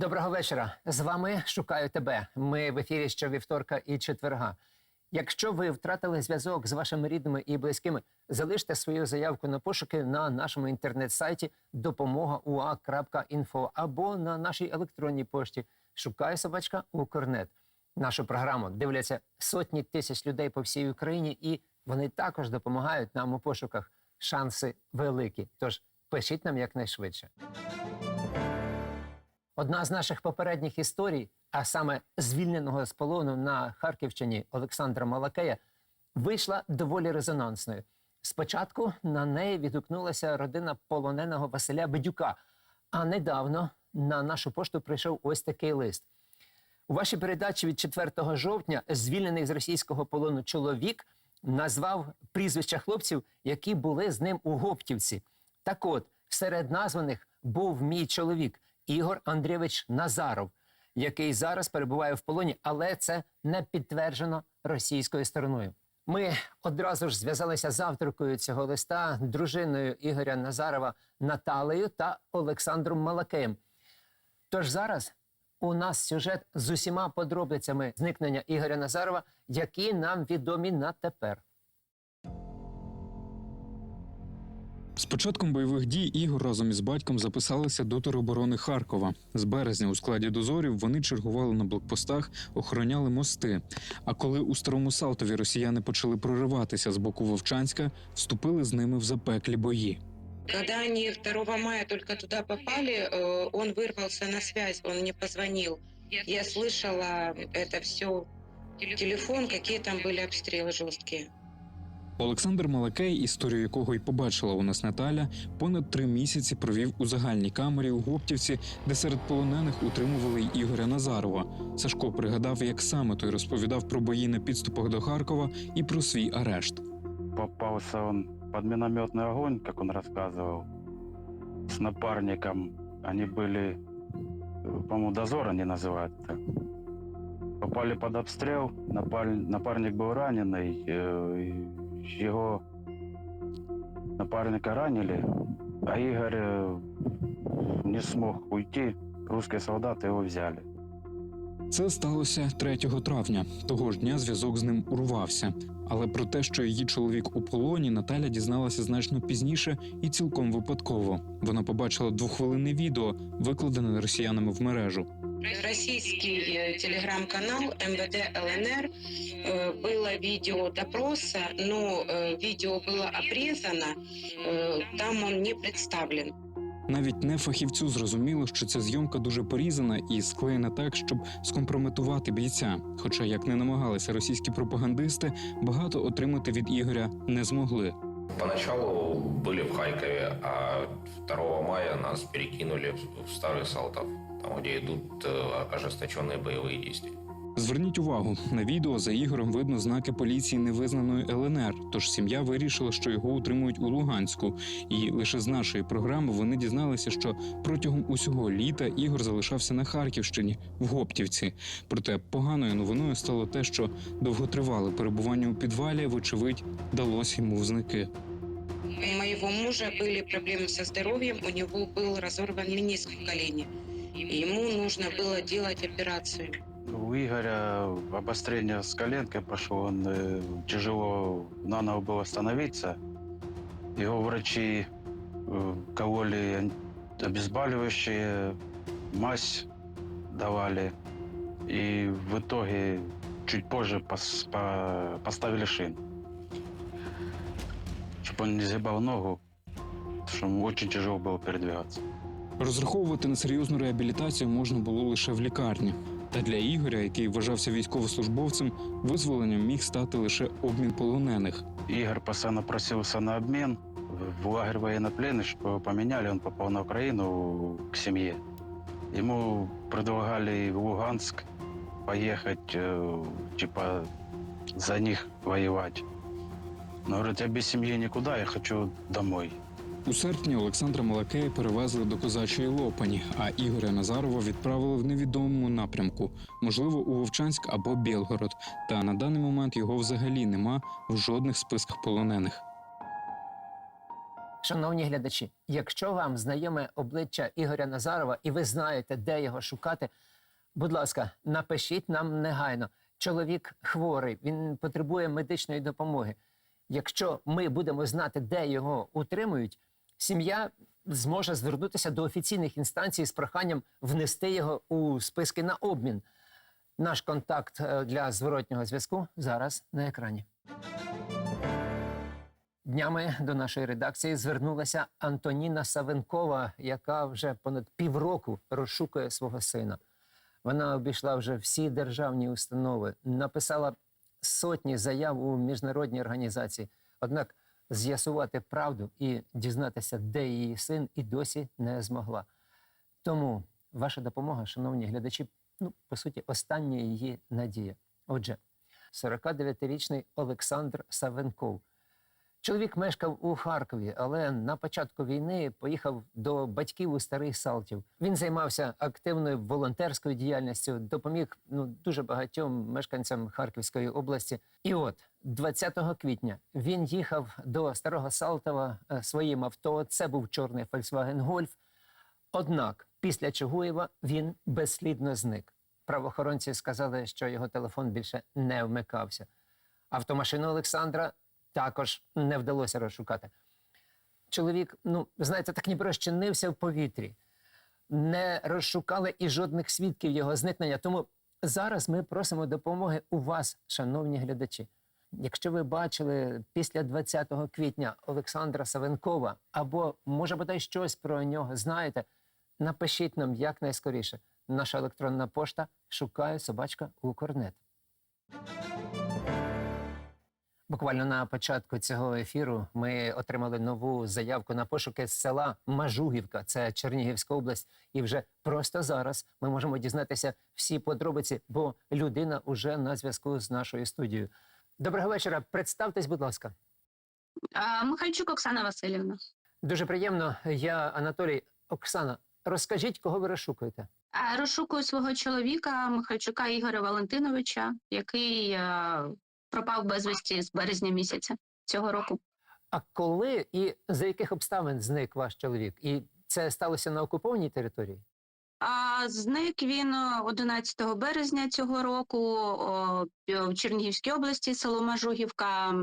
Доброго вечора. З вами шукаю тебе. Ми в ефірі щовівторка і четверга. Якщо ви втратили зв'язок з вашими рідними і близькими, залиште свою заявку на пошуки на нашому інтернет-сайті допомога.ua.info або на нашій електронній пошті Шукаю собачка Укрнет. Нашу програму дивляться сотні тисяч людей по всій Україні, і вони також допомагають нам у пошуках. Шанси великі. Тож пишіть нам якнайшвидше. Одна з наших попередніх історій, а саме звільненого з полону на Харківщині Олександра Малакея, вийшла доволі резонансною. Спочатку на неї відгукнулася родина полоненого Василя Бедюка. А недавно на нашу пошту прийшов ось такий лист. У вашій передачі від 4 жовтня звільнений з російського полону чоловік назвав прізвища хлопців, які були з ним у Гоптівці. Так от, серед названих був мій чоловік Ігор Андрійович Назаров, який зараз перебуває в полоні, але це не підтверджено російською стороною. Ми одразу ж зв'язалися з авторкою цього листа, дружиною Ігоря Назарова Наталею та Олександром Малакеєм. Тож зараз у нас сюжет з усіма подробицями зникнення Ігоря Назарова, які нам відомі на тепер. З початком бойових дій Ігор разом із батьком записалися до тероборони Харкова. З березня у складі дозорів вони чергували на блокпостах, охороняли мости. А коли у старому Салтові росіяни почали прориватися з боку Вовчанська, вступили з ними в запеклі бої. Когда они 2 мая только туда попали, э, он вырвался на связь, он не позвонил. Я слышала это все, телефон, какие там были обстрелы жесткие. Олександр Малакей, історію якого й побачила у нас Наталя, понад три місяці провів у загальній камері у Гоптівці, де серед полонених утримували й Ігоря Назарова. Сашко пригадав, як саме той розповідав про бої на підступах до Харкова і про свій арешт. попался он под минометный огонь, как он рассказывал, с напарником. Они были, э, по-моему, дозор они называются. Попали под обстрел, напаль- напарник был раненый, э, и его напарника ранили, а Игорь э, не смог уйти, русские солдаты его взяли. Це сталося 3 травня. Того ж дня зв'язок з ним урвався. Але про те, що її чоловік у полоні, Наталя дізналася значно пізніше і цілком випадково. Вона побачила двохвилинне відео, викладене росіянами в мережу. Российский э, телеграм-канал МВД ЛНР э, было видео допроса, но э, видео было обрезано, э, там он не представлен. Навіть не фахівцю зрозуміло, що ця зйомка дуже порізана і склеєна так, щоб скомпрометувати бійця. Хоча, як не намагалися російські пропагандисти, багато отримати від Ігоря не змогли. Поначалу были в Харькове, а 2 мая нас перекинули в Старый Салтов, там, где идут э, ожесточенные боевые действия. Зверніть увагу, на відео за Ігорем видно знаки поліції невизнаної ЛНР. Тож сім'я вирішила, що його утримують у Луганську. І лише з нашої програми вони дізналися, що протягом усього літа Ігор залишався на Харківщині в Гоптівці. Проте поганою новиною стало те, що довготривале перебування у підвалі, вочевидь, далося йому в зники. У моего мужа были проблемы со здоровьем, у него был разорван мениск в колене. Ему нужно было делать операцию. У Игоря обострение с коленкой пошло, он э, тяжело на ногу было становиться. Его врачи э, кололи обезболивающие, мазь давали. И в итоге чуть позже пос- по- поставили шин. Чтобы он не сгибал ногу, потому что ему очень тяжело было передвигаться. Розраховувати на серйозну реабілітацію можна було лише в лікарні. Та для Ігоря, який вважався військовослужбовцем, визволенням міг стати лише обмін полонених. Игорь постоянно просился на обмен в лагерь военнопленных, чтобы его поменяли. Он попал на Украину к семье. Ему предлагали в Луганск поехать, э, типа, за них воевать. Но говорит, я без семьи никуда, я хочу домой. У серпні Олександра Малакея перевезли до козачої Лопані, а Ігоря Назарова відправили в невідомому напрямку, можливо, у Вовчанськ або Білгород. Та на даний момент його взагалі нема в жодних списках полонених. Шановні глядачі, якщо вам знайоме обличчя Ігоря Назарова і ви знаєте, де його шукати, будь ласка, напишіть нам негайно. Чоловік хворий, він потребує медичної допомоги. Якщо ми будемо знати, де його утримують, сім'я зможе звернутися до офіційних інстанцій з проханням внести його у списки на обмін. Наш контакт е, для зворотнього зв'язку зараз на екрані. Днями до нашої редакції звернулася Антоніна Савенкова, яка вже понад півроку розшукує свого сина. Вона обійшла вже всі державні установи, написала сотні заяв у міжнародні організації. Однак з'ясувати правду і дізнатися, де її син, і досі не змогла. Тому ваша допомога, шановні глядачі, ну, по суті, остання її надія. Отже, 49-річний Олександр Савенков. Чоловік мешкав у Харкові, але на початку війни поїхав до батьків у старий Салтів. Він займався активною волонтерською діяльністю, допоміг ну дуже багатьом мешканцям Харківської області. І от 20 квітня він їхав до старого Салтова е, своїм авто. Це був чорний Volkswagen Golf. Однак після Чугуєва він безслідно зник. Правоохоронці сказали, що його телефон більше не вмикався. Автомашину Олександра також не вдалося розшукати. Чоловік, ну, знаєте, так ніби розчинився в повітрі. Не розшукали і жодних свідків його зникнення. Тому зараз ми просимо допомоги у вас, шановні глядачі. Якщо ви бачили після 20 квітня Олександра Савенкова, або, може, бодай щось про нього знаєте, напишіть нам якнайскоріше. Наша електронна пошта шукає собачка Укрнет. Буквально на початку цього ефіру ми отримали нову заявку на пошуки з села Мажугівка, це Чернігівська область. І вже просто зараз ми можемо дізнатися всі подробиці, бо людина уже на зв'язку з нашою студією. Доброго вечора. Представтесь, будь ласка. А, Михальчук Оксана Васильівна. Дуже приємно. Я Анатолій Оксана. Розкажіть, кого ви розшукуєте? Розшукую свого чоловіка Михальчука Ігоря Валентиновича, який а, пропав безвісті з березня місяця цього року. А коли і за яких обставин зник ваш чоловік? І це сталося на окупованій території? А зник він о, 11 березня цього року в Чернігівській області, село Мажугівка.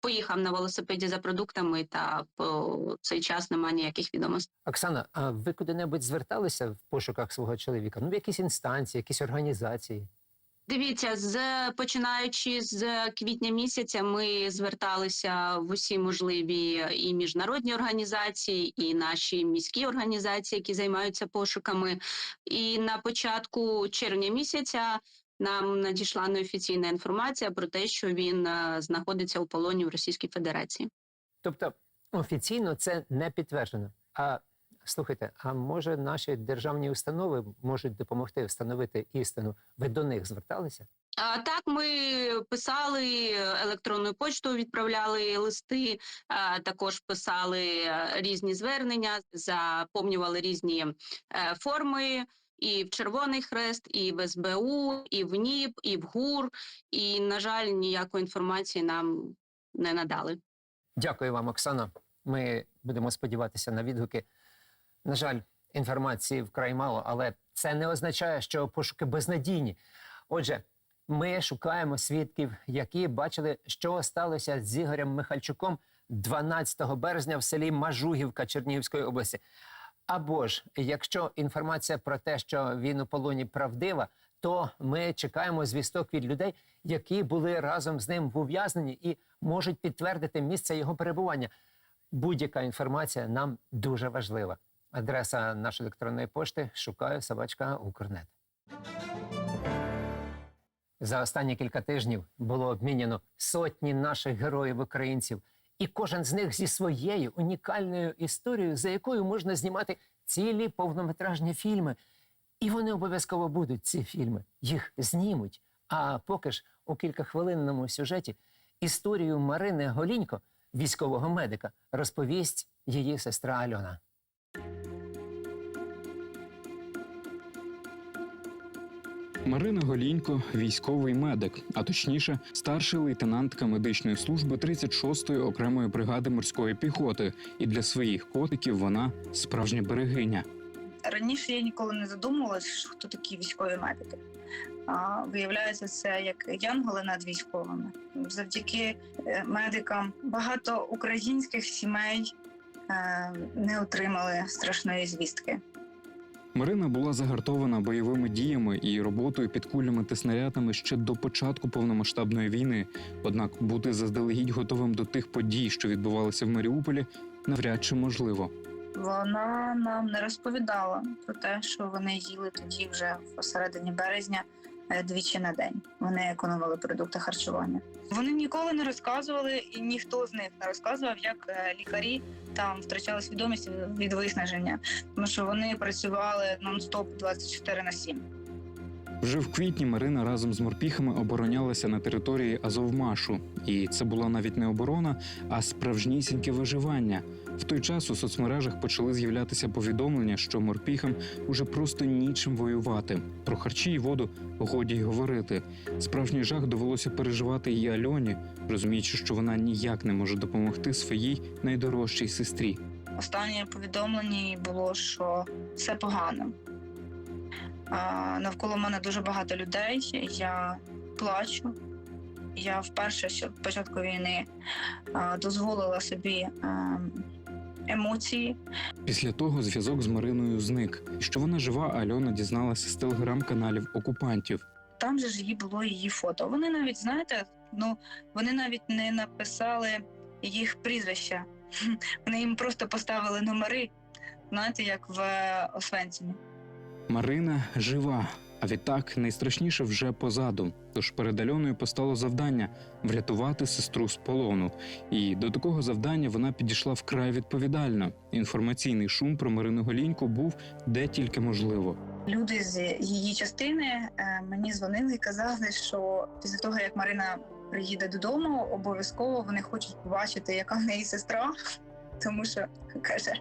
Поїхав на велосипеді за продуктами, та по цей час немає ніяких відомостей. Оксана, а ви куди-небудь зверталися в пошуках свого чоловіка? Ну, в якісь інстанції, якісь організації? Дивіться, з починаючи з квітня місяця, ми зверталися в усі можливі і міжнародні організації, і наші міські організації, які займаються пошуками. І на початку червня місяця нам надійшла неофіційна інформація про те, що він е, знаходиться у полоні в Російській Федерації. Тобто офіційно це не підтверджено. А слухайте, а може наші державні установи можуть допомогти встановити істину? Ви до них зверталися? А, Так, ми писали електронною почтою, відправляли листи, а, також писали е, різні звернення, заповнювали різні е, форми. І в Червоний Хрест, і в СБУ, і в НІП, і в ГУР. І, на жаль, ніякої інформації нам не надали. Дякую вам, Оксано. Ми будемо сподіватися на відгуки. На жаль, інформації вкрай мало, але це не означає, що пошуки безнадійні. Отже, ми шукаємо свідків, які бачили, що сталося з Ігорем Михальчуком 12 березня в селі Мажугівка Чернігівської області. Або ж, якщо інформація про те, що він у полоні правдива, то ми чекаємо звісток від людей, які були разом з ним в ув'язненні і можуть підтвердити місце його перебування. Будь-яка інформація нам дуже важлива. Адреса нашої електронної пошти шукаю собачка Укрнет. За останні кілька тижнів було обміняно сотні наших героїв українців, і кожен з них зі своєю унікальною історією, за якою можна знімати цілі повнометражні фільми. І вони обов'язково будуть ці фільми. Їх знімуть. А поки ж у кількахвилинному сюжеті історію Марини Голінько, військового медика, розповість її сестра Альона. Марина Голінько військовий медик, а точніше, старший лейтенантка медичної служби 36-ї окремої бригади морської піхоти. І для своїх котиків вона справжня берегиня. Раніше я ніколи не задумувалася, хто такі військові медики. А, виявляється, це як янголи над військовими. Завдяки е, медикам багато українських сімей е, не отримали страшної звістки. Марина була загартована бойовими діями і роботою під кулями та снарядами ще до початку повномасштабної війни. Однак бути заздалегідь готовим до тих подій, що відбувалися в Маріуполі, навряд чи можливо. Вона нам не розповідала про те, що вони їли тоді вже посередині березня двічі на день. Вони економили продукти харчування. Вони ніколи не розказували, і ніхто з них не розказував, як е, лікарі там втрачали свідомість від виснаження, тому що вони працювали нон-стоп 24 на 7. Вже в квітні Марина разом з морпіхами оборонялася на території Азовмашу, і це була навіть не оборона, а справжнісіньке виживання. В той час у соцмережах почали з'являтися повідомлення, що морпіхам уже просто нічим воювати. Про харчі і воду годі й говорити. Справжній жах довелося переживати і Альоні, розуміючи, що вона ніяк не може допомогти своїй найдорожчій сестрі. Останнє повідомлення було, що все погано. Навколо мене дуже багато людей. Я плачу. Я вперше від початку війни дозволила собі емоції. Після того зв'язок з Мариною зник. Що вона жива, Альона дізналася з телеграм-каналів окупантів. Там же ж її було її фото. Вони навіть, знаєте, ну вони навіть не написали їх прізвища. Вони їм просто поставили номери, знаєте, як в е, Освенцімі. Марина жива. А відтак найстрашніше вже позаду. Тож перед Альоною постало завдання врятувати сестру з полону. І до такого завдання вона підійшла вкрай відповідально. Інформаційний шум про Марину Голіньку був де тільки можливо. Люди з її частини е, мені дзвонили і казали, що після того, як Марина приїде додому, обов'язково вони хочуть побачити, яка в неї сестра. Тому що каже,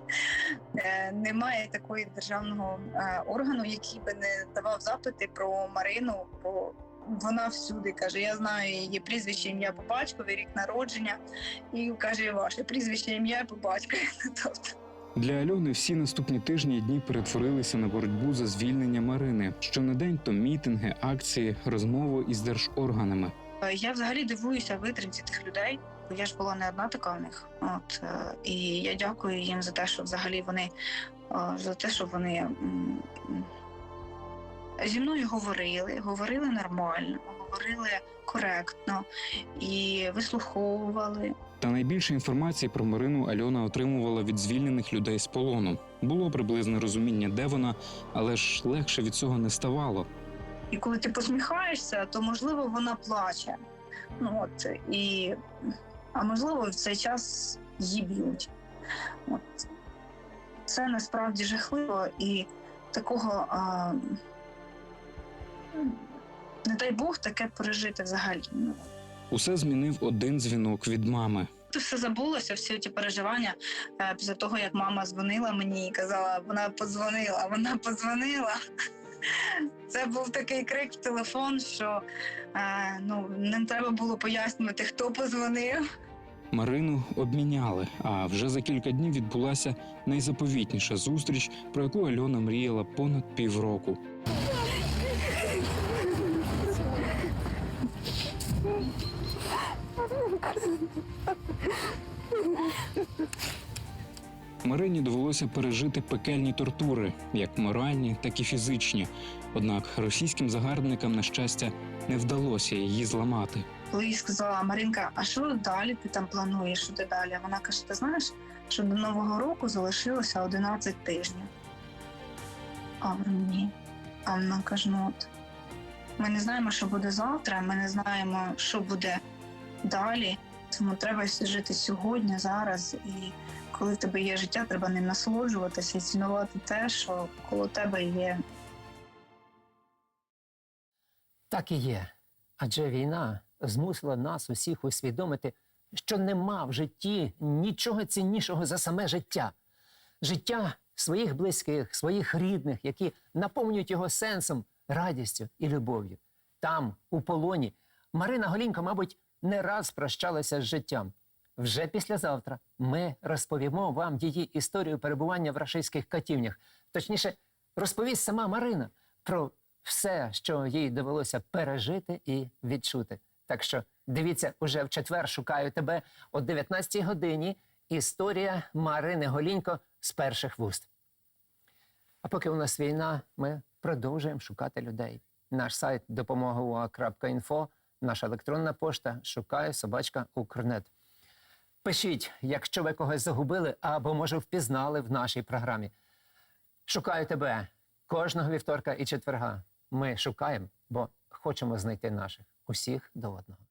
е, немає такої державного е, органу, який би не давав запити про Марину. Бо вона всюди каже: Я знаю її прізвище, ім'я по батькові, рік народження, і каже, ваше прізвище, ім'я по батькові. Тобто Для Альони всі наступні тижні і дні перетворилися на боротьбу за звільнення Марини. Щонедень то мітинги, акції, розмови із держорганами. Е, Я взагалі дивуюся витримці тих людей. бо Я ж була не одна така в них. От е, і я дякую їм за те, що взагалі вони е, за те, що вони зі мною говорили, говорили нормально, говорили коректно і вислуховували. Та найбільше інформації про Марину Альона отримувала від звільнених людей з полону. Було приблизне розуміння, де вона, але ж легше від цього не ставало. І коли ти посміхаєшся, то можливо вона плаче. Ну от і а можливо, в цей час її б'ють. От це насправді жахливо і такого а, не дай Бог таке пережити взагалі. Усе змінив один дзвінок від мами. Це все забулося, всі ці переживання е, після того, як мама дзвонила мені і казала, вона подзвонила, вона подзвонила. Це був такий крик в телефон, що е, ну, не треба було пояснювати, хто подзвонив. Марину обміняли. А вже за кілька днів відбулася найзаповітніша зустріч, про яку Альона мріяла понад півроку. Марині довелося пережити пекельні тортури, як моральні, так і фізичні. Однак російським загарбникам, на щастя, не вдалося її зламати. Коли їй сказала Маринка, а що далі ти там плануєш? Що ти далі? Вона каже: ти знаєш, що до Нового року залишилося 11 тижнів. А ні. А вона каже: ну от ми не знаємо, що буде завтра, ми не знаємо, що буде далі. Тому треба жити сьогодні, зараз. І коли в тебе є життя, треба ним насолоджуватися і цінувати те, що коло тебе є Так і є. Адже війна змусила нас усіх усвідомити, що нема в житті нічого ціннішого за саме життя. Життя своїх близьких, своїх рідних, які наповнюють його сенсом, радістю і любов'ю. Там, у полоні, Марина Голінко, мабуть, не раз прощалася з життям. Вже післязавтра ми розповімо вам її історію перебування в рашистських катівнях. Точніше, розповість сама Марина про все, що їй довелося пережити і відчути. Так що дивіться, уже в четвер шукаю тебе о 19-й годині. Історія Марини Голінько з перших вуст. А поки у нас війна, ми продовжуємо шукати людей. Наш сайт допомога.ua.info, наша електронна пошта шукає собачка Укрнет. Пишіть, якщо ви когось загубили або, може, впізнали в нашій програмі. Шукаю тебе кожного вівторка і четверга. Ми шукаємо, бо хочемо знайти наших усіх до одного.